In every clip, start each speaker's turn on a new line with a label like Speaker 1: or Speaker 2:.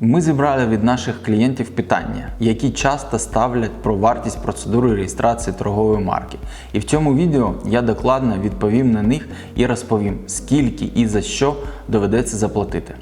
Speaker 1: Ми зібрали від наших клієнтів питання, які часто ставлять про вартість процедури реєстрації торгової марки. І в цьому відео я докладно відповім на них і розповім, скільки і за що доведеться заплатити.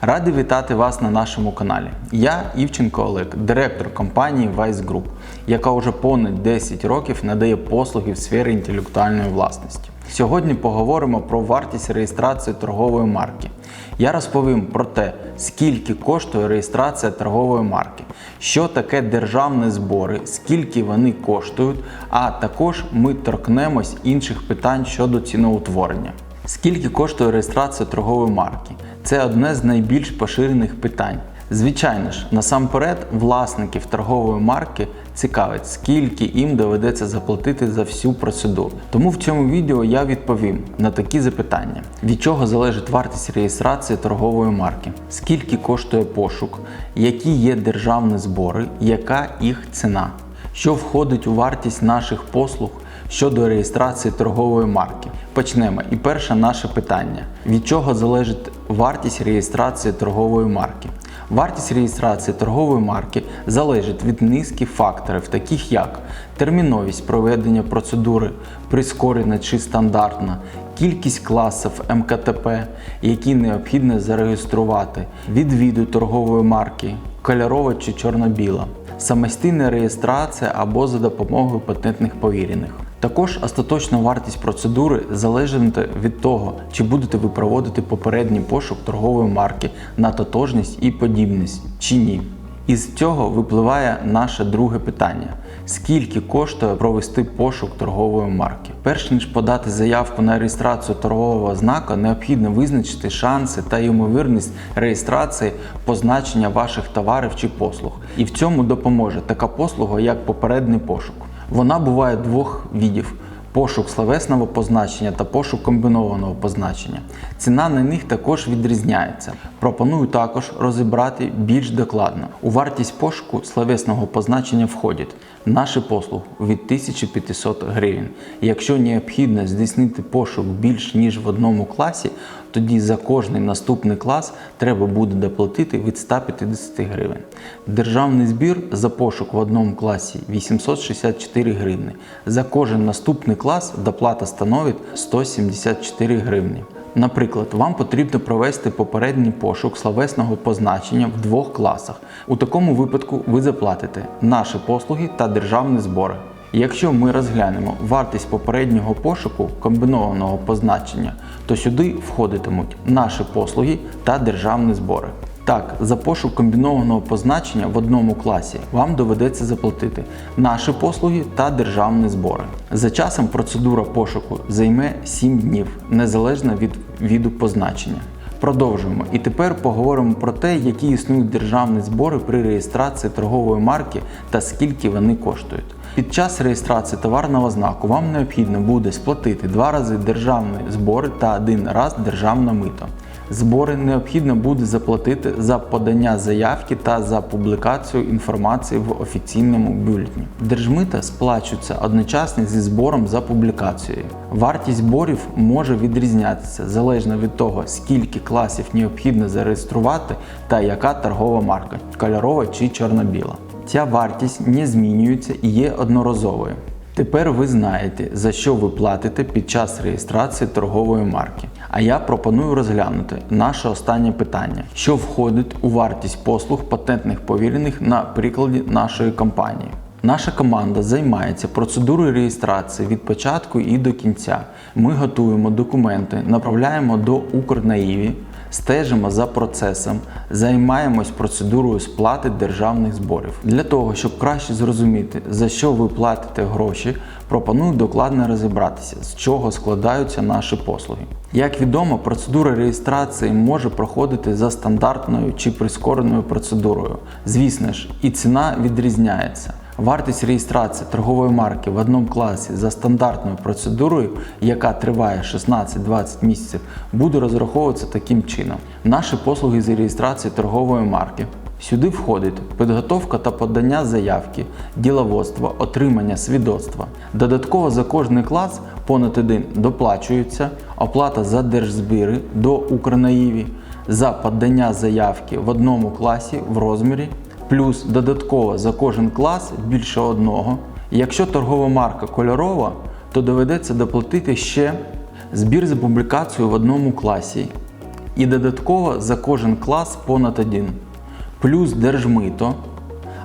Speaker 1: Радий вітати вас на нашому каналі. Я Івченко Олег, директор компанії Vice Group, яка вже понад 10 років надає послуги в сфері інтелектуальної власності. Сьогодні поговоримо про вартість реєстрації торгової марки. Я розповім про те, скільки коштує реєстрація торгової марки, що таке державні збори, скільки вони коштують, а також ми торкнемось інших питань щодо ціноутворення. Скільки коштує реєстрація торгової марки? Це одне з найбільш поширених питань. Звичайно ж, насамперед, власників торгової марки цікавить, скільки їм доведеться заплатити за всю процедуру. Тому в цьому відео я відповім на такі запитання: від чого залежить вартість реєстрації торгової марки, скільки коштує пошук, які є державні збори, яка їх ціна, що входить у вартість наших послуг щодо реєстрації торгової марки. Почнемо. І перше наше питання: від чого залежить вартість реєстрації торгової марки? Вартість реєстрації торгової марки залежить від низки факторів, таких як терміновість проведення процедури, прискорена чи стандартна, кількість класів МКТП, які необхідно зареєструвати, відвіду торгової марки, кольорова чи чорно-біла, самостійна реєстрація або за допомогою патентних повірених. Також остаточна вартість процедури залежатиме від того, чи будете ви проводити попередній пошук торгової марки на тотожність і подібність чи ні. Із цього випливає наше друге питання: скільки коштує провести пошук торгової марки? Перш ніж подати заявку на реєстрацію торгового знака, необхідно визначити шанси та ймовірність реєстрації позначення ваших товарів чи послуг. І в цьому допоможе така послуга, як попередній пошук. Вона буває двох видів: пошук словесного позначення та пошук комбінованого позначення. Ціна на них також відрізняється. Пропоную також розібрати більш докладно. У вартість пошуку словесного позначення входять наші послуги від 1500 гривень. Якщо необхідно здійснити пошук більш ніж в одному класі, тоді за кожний наступний клас треба буде доплатити від 150 гривень. Державний збір за пошук в одному класі 864 гривні. За кожен наступний клас доплата становить 174 гривні. Наприклад, вам потрібно провести попередній пошук словесного позначення в двох класах. У такому випадку ви заплатите наші послуги та державні збори. Якщо ми розглянемо вартість попереднього пошуку комбінованого позначення, то сюди входитимуть наші послуги та державні збори. Так, за пошук комбінованого позначення в одному класі вам доведеться заплатити наші послуги та державні збори. За часом процедура пошуку займе 7 днів, незалежно від віду позначення. Продовжуємо. І тепер поговоримо про те, які існують державні збори при реєстрації торгової марки та скільки вони коштують. Під час реєстрації товарного знаку вам необхідно буде сплатити два рази державні збори та один раз державне мито. Збори необхідно буде заплатити за подання заявки та за публікацію інформації в офіційному бюлетні. Держмита сплачується одночасно зі збором за публікацією. Вартість зборів може відрізнятися залежно від того, скільки класів необхідно зареєструвати та яка торгова марка кольорова чи чорно-біла. Ця вартість не змінюється і є одноразовою. Тепер ви знаєте, за що ви платите під час реєстрації торгової марки. А я пропоную розглянути наше останнє питання, що входить у вартість послуг патентних повірених на прикладі нашої компанії. Наша команда займається процедурою реєстрації від початку і до кінця. Ми готуємо документи, направляємо до Укрнаїві, стежимо за процесом, займаємось процедурою сплати державних зборів. Для того, щоб краще зрозуміти, за що ви платите гроші, пропоную докладно розібратися, з чого складаються наші послуги. Як відомо, процедура реєстрації може проходити за стандартною чи прискореною процедурою. Звісно ж, і ціна відрізняється. Вартість реєстрації торгової марки в одному класі за стандартною процедурою, яка триває 16-20 місяців, буде розраховуватися таким чином. Наші послуги з реєстрації торгової марки Сюди входить підготовка та подання заявки, діловодство, отримання свідоцтва. Додатково за кожний клас понад один доплачується оплата за держзбіри до Укрнаїві, за подання заявки в одному класі в розмірі, плюс додатково за кожен клас більше одного. Якщо торгова марка кольорова, то доведеться доплатити ще збір за публікацію в одному класі і додатково за кожен клас понад один, плюс держмито,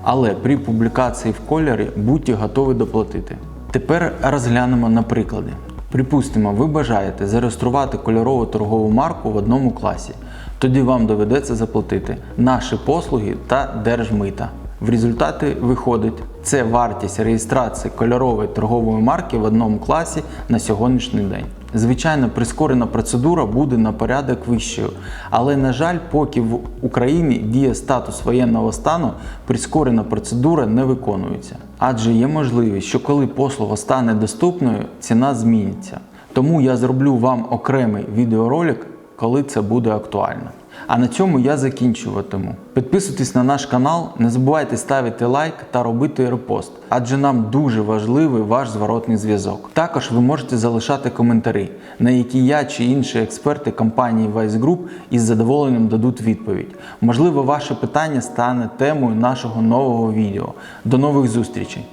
Speaker 1: але при публікації в кольорі будьте готові доплатити. Тепер розглянемо на приклади. Припустимо, ви бажаєте зареєструвати кольорову торгову марку в одному класі. Тоді вам доведеться заплатити наші послуги та держмита. В результаті виходить, це вартість реєстрації кольорової торгової марки в одному класі на сьогоднішній день. Звичайно, прискорена процедура буде на порядок вищою, але на жаль, поки в Україні діє статус воєнного стану, прискорена процедура не виконується. Адже є можливість, що коли послуга стане доступною, ціна зміниться. Тому я зроблю вам окремий відеоролик, коли це буде актуально. А на цьому я закінчуватиму. Підписуйтесь на наш канал, не забувайте ставити лайк та робити репост, адже нам дуже важливий ваш зворотний зв'язок. Також ви можете залишати коментарі, на які я чи інші експерти компанії Vice Group із задоволенням дадуть відповідь. Можливо, ваше питання стане темою нашого нового відео. До нових зустрічей!